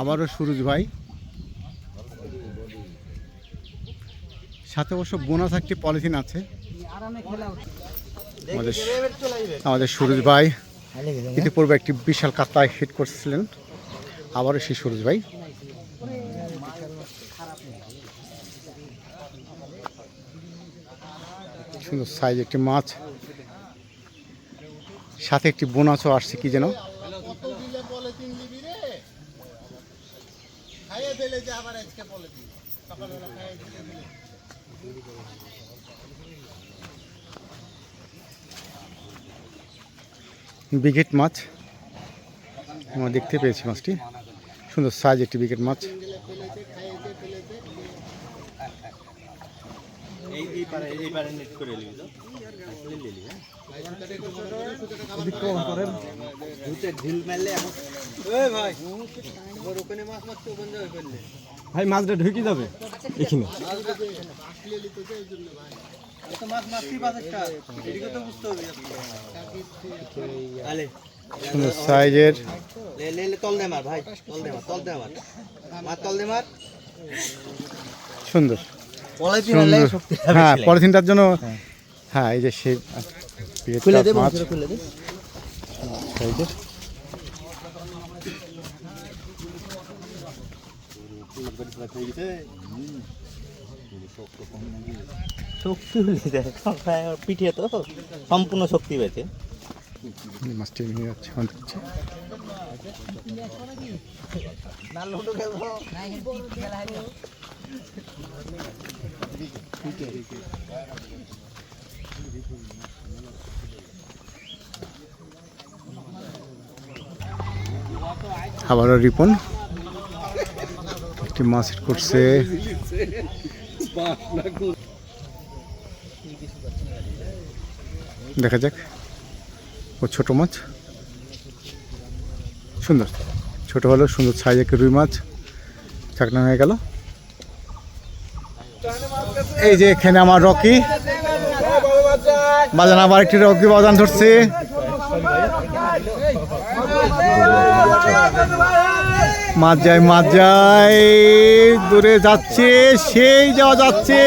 আবারও সুরজ ভাই। সাথে অবশ্য বোনাস একটি পলিথিন আছে। আমাদের আমাদের সুরজ ভাই ইতিপূর্বে একটি বিশাল কাতায় হিট করছিলেন। আবারও সেই সুরজ ভাই। সুন্দর সাইজ একটি মাছ। সাথে একটি বোনাসও আসছে, কি যেন? বিকেট মাছ। আমরা দেখতে পেয়েছি মাছটি। সুন্দর সাইজ একটি বিকেট মাছ। এই এই পারে এই পারে নেট করে নিবি তো। নিলি হ্যাঁ ভূতে ঢিল মারলে এখন ভাই ওর ওখানে মাছ মারতে ভাই মাছটা ঢুকে যাবে এখানে। তো মাছ মারতেই পাঁচ এদিকে তো বুঝতে হবে আলে সুন্দর সাইজের লে লে লে তল দে মার ভাই তল দে মার তল দে মার মার তল দে মার সুন্দর। হ্যাঁ পলিথিনটার জন্য হ্যাঁ। এই যে সেই বিকেট খুলে দে মাছ। খুলে দে। সাইজের শক্তি হলে দেখ পিঠে তো সম্পূর্ণ শক্তি পেয়েছে মাছটি নিয়ে যাচ্ছে। আবারও রিপন। একটি মাছ করছে। দেখা যাক। ও ছোট মাছ। সুন্দর। ছোট হলো সুন্দর। সাইজ রুই মাছ। চাকনা হয়ে গেল। এই যে এখানে আমার রকি। বাজান আবার একটি রকি বাজান ধরছে। মাছ যায় দূরে যাচ্ছে সেই যাওয়া যাচ্ছে।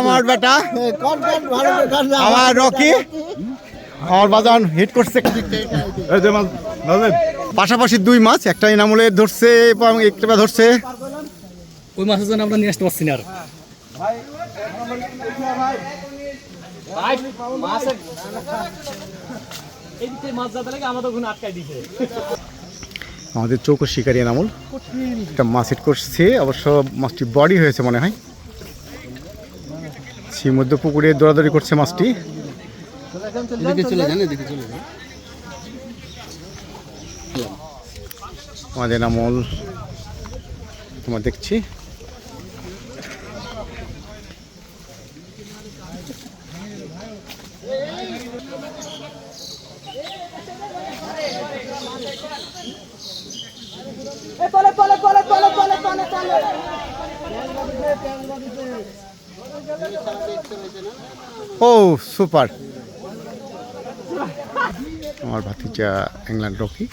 আমার বেটা। আমার রকি। আমার বাজান হিট করছে। পাশাপাশি দুই মাছ একটা ইনামুলের ধরছে এবং একটা ধরছে। ওই মাছের জন্য আমরা নিয়ে আসতে পারছি না আর। ভাই, মাছের এই মাছ যাতে লাগে আমাদের ওখানে আমাদের চৌকো শিকারি এনামুল। একটা মাছ হিট করছে অবশ্য মাছটি বডি হয়েছে মনে হয়। সেই মধ্যে পুকুরে দৌড়াদৌড়ি করছে মাছটি। এদিকে চলে তোমার এদিকে চলে যান আমাদের এনামুল তোমার দেখছি ও সুপার। আমার ভাতিজা ইংল্যান্ড রকি।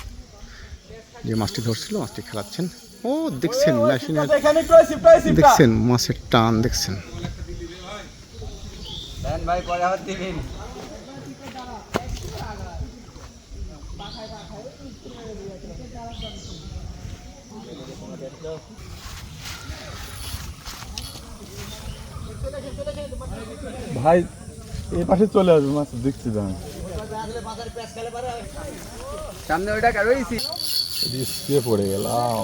যে মাছটি ধরছিল মাছটি খেলাচ্ছেন। ও দেখছেন মেশিনের দেখছেন মাছের টান দেখছেন। ভাই পরে ভাই এই পাশে চলে আসবে মাছ দেখছি দাম সামনে ওইটা কারোইছি রিস্কে পড়ে গেলাম।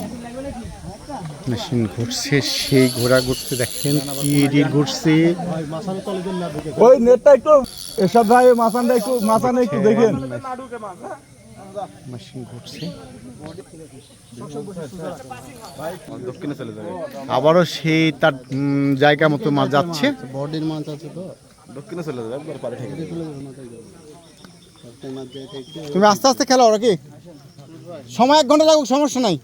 মেশিন ঘুরছে সেই ঘোড়া ঘুরছে দেখেন কি ঘুরছে। ওই নেটটা একটু এসব ভাই মাছানটা একটু মাছানে একটু দেখেন। মেশিন ঘুরছে দক্ষিণে চলে যাবে। আবারও সেই তার জায়গা মতো মাছ যাচ্ছে। বডির মাছ আছে তো। দক্ষিণে চলে যাবে একবার পারে ঠিক তুমি আস্তে আস্তে খেলাও নাকি? সময় এক ঘণ্টা লাগুক সমস্যা নাই।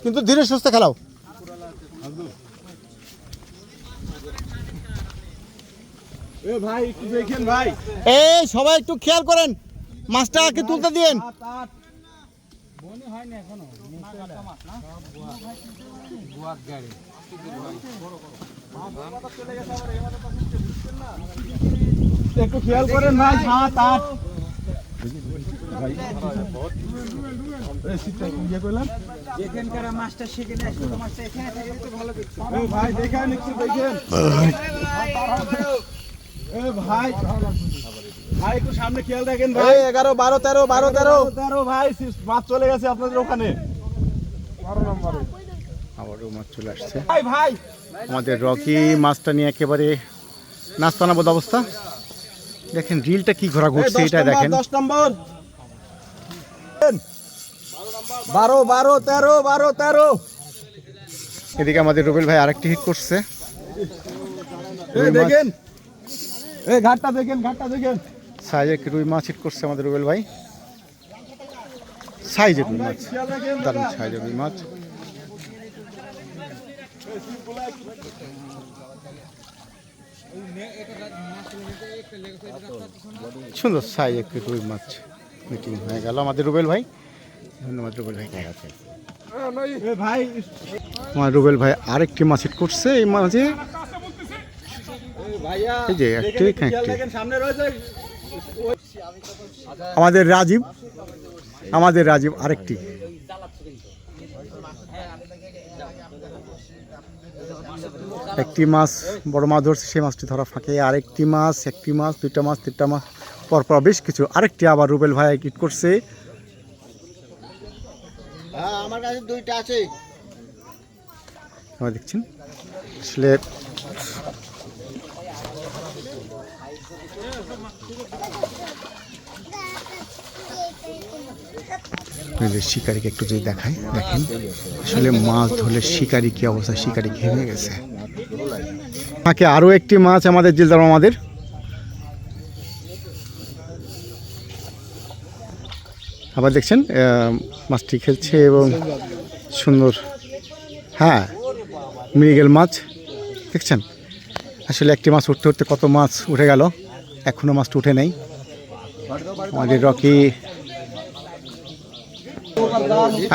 কিন্তু ধীরে সুস্থে খেলাও। ভাই একটু দেখেন ভাই। এই সবাই একটু খেয়াল করেন। মাছটাকে তুলতে দিন একটু খেয়াল করেন ভাই, সাত, আট। যেখানকার মাছটা সেখানে আসলে মাছটা ভালো দেখছি ভাই, দেখেন একটু দেখেন। এ ভাই ভাই একটু সামনে খেয়াল রাখেন ভাই। এগারো বারো তেরো বারো তেরো। তেরো ভাই মাছ চলে গেছে আপনাদের ওখানে। বারো নম্বরে। আবারও মাছ চলে আসছে। ভাই ভাই। আমাদের রকি মাছটা নিয়ে একেবারে নাস্তানাবোধ অবস্থা। দেখেন রিলটা কি ঘোরা ঘুরছে এটা দেখেন। দশ নম্বর। বারো বারো তেরো বারো তেরো। এদিকে আমাদের রুবেল ভাই আরেকটি হিট করছে। এই দেখেন। এই ঘাটটা দেখেন ঘাটটা দেখেন। সাইজের কি রুই মাছ হিট করছে আমাদের রুবেল ভাই? সাইজের রুই মাছ দারুণ সাইজের রুই মাছ। সুন্দর সাইজ একটি রুই মাছ মিটিং হয়ে গেল আমাদের রুবেল ভাই। ধন্যবাদ রুবেল ভাই। এ ভাই। আমার রুবেল ভাই আরেকটি মাছ হিট করছে এই মাঝে। ভাইয়া এই যে একটি একটি সামনে রয়েছে। আমাদের রাজীব আমাদের রাজীব আরেকটি। একটি মাছ বড় মাছ ধরছে সেই মাছটি ধরা ফাঁকে। আরেকটি মাছ একটি মাছ দুইটা মাছ তিনটা মাছ পরপর বেশ কিছু। আরেকটি আবার রুবেল ভাই হিট করছে। হ্যাঁ আমার কাছে দুইটা আছে। আপনারা দেখছেন? আসলে আপনাদের শিকারিকে একটু যদি দেখাই, দেখেন। আসলে মাছ ধরলে শিকারি কি অবস্থা? শিকারি ঘেমে গেছে। আমাকে আরও একটি মাছ আমাদের জিলদার আমাদের। আবার দেখছেন মাছটি খেলছে এবং সুন্দর। হ্যাঁ মৃগেল মাছ। দেখছেন? আসলে একটি মাছ উঠতে উঠতে কত মাছ উঠে গেল। এখনও মাছটা উঠে নেই। আমাদের রকি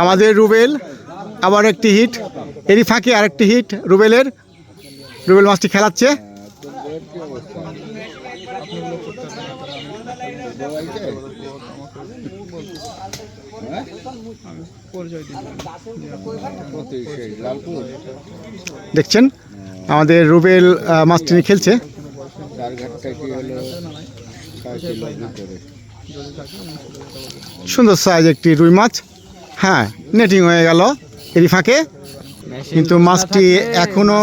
আমাদের রুবেল, আবার একটি হিট এরই ফাঁকে আরেকটি হিট রুবেলের। রুবেল মাছটি খেলাচ্ছে। দেখছেন, আমাদের রুবেল মাছটি নিয়ে খেলছে। সুন্দর সাইজ একটি রুই মাছ হ্যাঁ নেটিং হয়ে গেল এরই ফাঁকে। কিন্তু মাছটি এখনও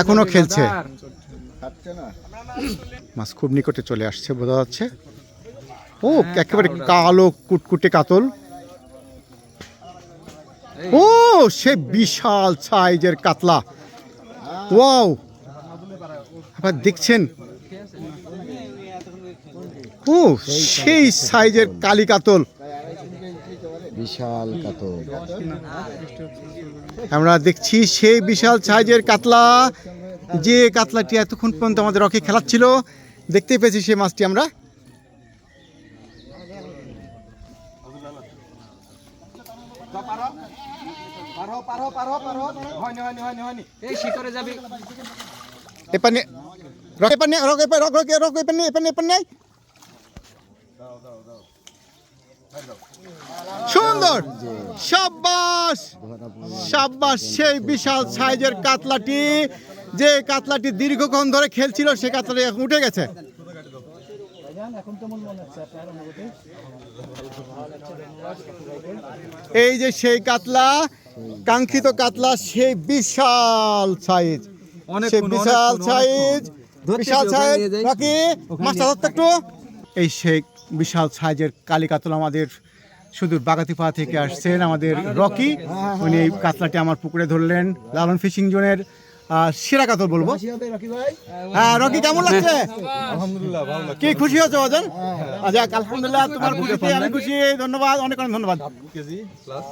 এখনও খেলছে। মাছ খুব নিকটে চলে আসছে, বোঝা যাচ্ছে। ও, একেবারে কালো, কুটকুটে কাতল। ও, সে বিশাল সাইজের কাতলা। ওয়াও! আবার দেখছেন? ও, সেই সাইজের কালি কাতল। বিশাল কাতল। আমরা দেখছি সেই বিশাল সাইজের কাতলা। যে কাতলাটি এতক্ষণ পর্যন্ত আমাদের রকে খেলাচ্ছিল দেখতে পেয়েছি সেই মাছটি আমরা। পারো পারো পারো পারো হয়নি হয়নি হয়নি হয়নি এই শিখরে যাবি। এপানে রক এপানে রক এপানে রক রক রক এপানে এপানে এপানে সুন্দর। সাব্বাস। সাব্বাস সেই বিশাল সাইজের কাতলাটি যে কাতলাটি দীর্ঘক্ষণ ধরে খেলছিল সে কাতলাটি এখন উঠে গেছে। এই যে সেই কাতলা কাঙ্ক্ষিত কাতলা সেই বিশাল সাইজ। বিশাল সাইজ। বিশাল সাইজ। বাকি মাছটা ধরতে একটু। এই সেই বিশাল সাইজের কালী কাতল আমাদের সুদূর বাগাতিপা থেকে আসছেন আমাদের রকি। উনি এই কাতলাটি আমার পুকুরে ধরলেন লালন ফিশিং জোনের সেরা কাতল বলব। হ্যাঁ রকি কেমন লাগছে? আলহামদুলিল্লাহ ভালো লাগছে। কি খুশি হচ্ছে অজন আচ্ছা আলহামদুলিল্লাহ তোমার খুশিতে আমি খুশি ধন্যবাদ অনেক অনেক ধন্যবাদ।